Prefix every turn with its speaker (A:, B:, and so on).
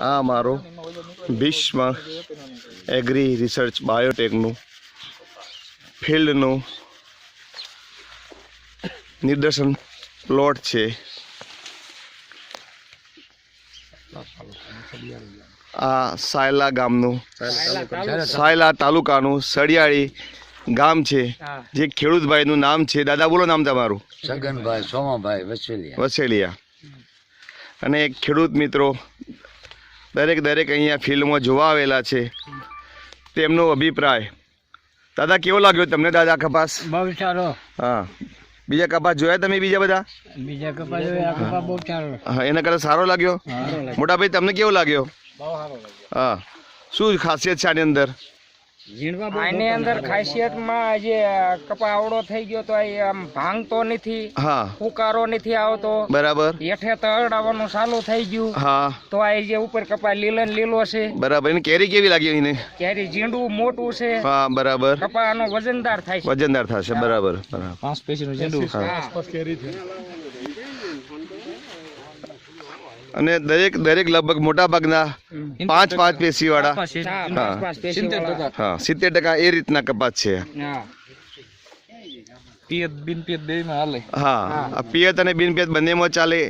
A: આ મારો Bhishma agri research બાયોટેકનું ફિલ્ડનું નિદર્શન પ્લોટ છે. આ સાયલા ગામનું સાયલા તાલુકાનું સળિયાળી ગામ છે. જે ખેડૂતભાઈનું નામ છે. દાદા બોલો નામ તમારું.
B: છગનભાઈ સોમાભાઈ વસેલિયા.
A: વસેલિયા. અને એક ખેડૂત મિત્રો દરેક દરેક અહીંયા ફિલ્ડમાં જોવા આવેલા છે. તેમનો અભિપ્રાય. દાદા કેવો લાગ્યો તમને દાદા કપાસ?
B: બહુ સારો.
A: હા. બીજા કપાસ જોયા તમે બીજા બધા?
B: બીજા કપાસ જોયા કપાસ બહુ સારો.
A: હા એના કરતાં સારો લાગ્યો? મોટા ભાઈ તમને કેવો લાગ્યો. હા. શું ખાસિયત છે આની અંદર?
C: આની અંદર ખાસિયતમાં જે કપાવડો થઈ ગયો તો આમ ભાંગતો નથી
A: હા.
C: ફુકારો નથી આવતો.
A: બરાબર.
C: હેઠે તરડાવવાનું ચાલુ થઈ ગયું.
A: હા.
C: તો આ જે ઉપર કપા લીલો ને લીલો છે.
A: બરાબર. એની કેરી કેવી લાગી એને
C: ક્યારે ઝીંડું મોટું છે.
A: હા બરાબર.
C: કપાનો વજનદાર થાય
A: વજનદાર થશે બરાબર. બરાબર.
C: પાંચ પેશીનું ઝીંડું.
A: અને દરેક દરેક લગભગ મોટા ભાગના પાંચ પાંચ પેશી વાળા. હા સિત્તેર ટકા એ રીતના કપાસ છે.
C: હા.
D: પિયત
A: અને બિનપિયત બંનેમાં ચાલે.